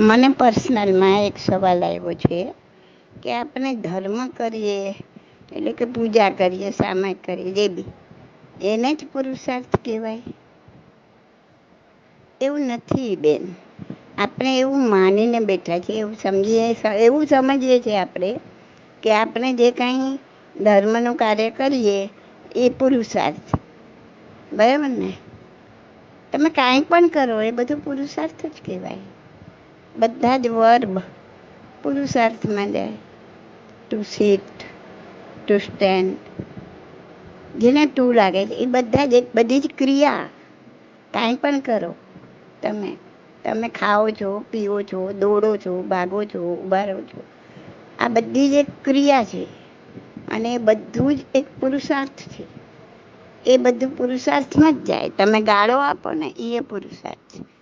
મને પર્સનલમાં એક સવાલ આવ્યો છે કે આપણે ધર્મ કરીએ, એટલે કે પૂજા કરીએ સામાયિક કરીએ, જે બી, એને જ પુરુષાર્થ કહેવાય? એવું નથી, બેન. આપણે એવું માનીને બેઠા છીએ, એવું સમજીએ એવું સમજીએ છીએ આપણે કે આપણે જે કાંઈ ધર્મનું કાર્ય કરીએ, એ પુરુષાર્થ. બરાબર ને? તમે કાંઈ પણ કરો, એ બધું પુરુષાર્થ જ કહેવાય. બધા જ વર્બ પુરુષાર્થમાં જાય ટુ સીટ ટુ સ્ટેન્ડ જેને ટુ લાગે છે, એ બધા જ, બધી જ ક્રિયા કાંઈ પણ કરો. તમે તમે ખાઓ છો, પીઓ છો, દોડો છો, ભાગો છો, ઊભા રહો છો. આ બધી જ એક ક્રિયા છે. અને એ બધું જ એક પુરુષાર્થ છે. એ બધું પુરુષાર્થમાં જ જાય. તમે ગાળો આપો ને એ પુરુષાર્થ છે.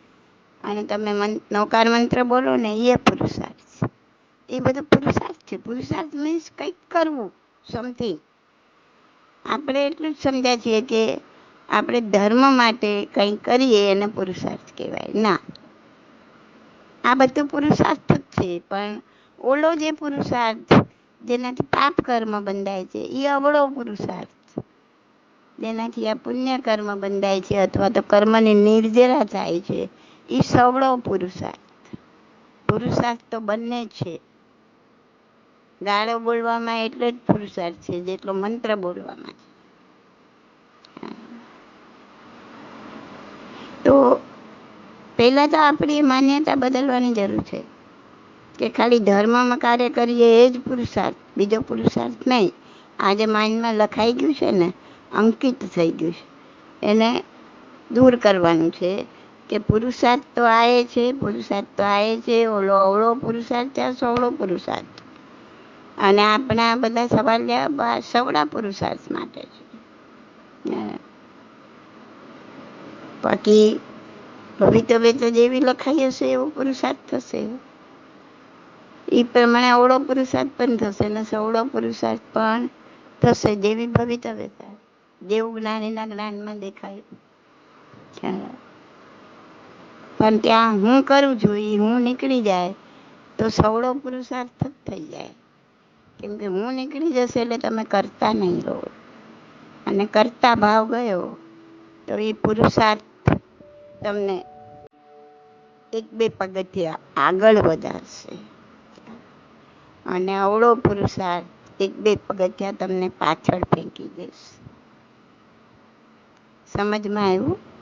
અને તમે નૌકાર મંત્ર બોલો ને એ પુરુષાર્થ છે. એ બધું પુરુષાર્થ છે. પુરુષાર્થ મીન્સ કંઈક કરવું સમથિંગ આપણે એટલું જ સમજ્યા છીએ કે આપણે ધર્મ માટે કંઈ કરીએ એને પુરુષાર્થ કહેવાય. ના. આ બધું પુરુષાર્થ જ છે, પણ ઓલો જે પુરુષાર્થ, જેનાથી પાપ કર્મ બંધાય છે એ અવળો પુરુષાર્થ જેનાથી આ પુણ્ય કર્મ બંધાય છે, અથવા તો કર્મની નિર્જરા થાય છે એ સવળો પુરુષાર્થ પુરુષાર્થ તો બંને છે. ગાળો બોલવામાં એટલો જ પુરુષાર્થ છે, જેટલો મંત્ર બોલવામાં. છે તો પહેલાં તો આપણી માન્યતા બદલવાની જરૂર છે, કે ખાલી ધર્મમાં કાર્ય કરીએ એ જ પુરુષાર્થ, બીજો પુરુષાર્થ નહીં. આજે માઇન્ડમાં લખાઈ ગયું છે ને, અંકિત થઈ ગયું છે. એને દૂર કરવાનું છે. કે પુરુષાર્થ તો આવે છે, પુરુષાર્થ તો આવે છે, ઓલો અવળો પુરુષાર્થ ત્યાં સવળો પુરુષાર્થ. અને આપણા બધા સવાલ સવળા પુરુષાર્થ માટે છે. બાકી ભવિતવ્ય તો જેવી લખાઈ હશે એવો પુરુષાર્થ થશે. એ પ્રમાણે અવળો પુરુષાર્થ પણ થશે ને સવળો પુરુષાર્થ પણ થશે જેવી ભવિતવ્યતા જેવું જ્ઞાનીના જ્ઞાનમાં દેખાય. પણ ત્યાં હું કરું છું એ હું નીકળી જાય, તો સવળો પુરુષાર્થ જ થઈ જાય. કેમ કે હું નીકળી જશે એટલે તમે કરતા નહીં રહો. અને કરતા ભાવ ગયો, તો એ પુરુષાર્થ તમને એક બે પગથિયા આગળ વધારશે. અને અવળો પુરુષાર્થ એક બે પગથિયા તમને પાછળ ફેંકી દેશે. સમજમાં આવ્યું?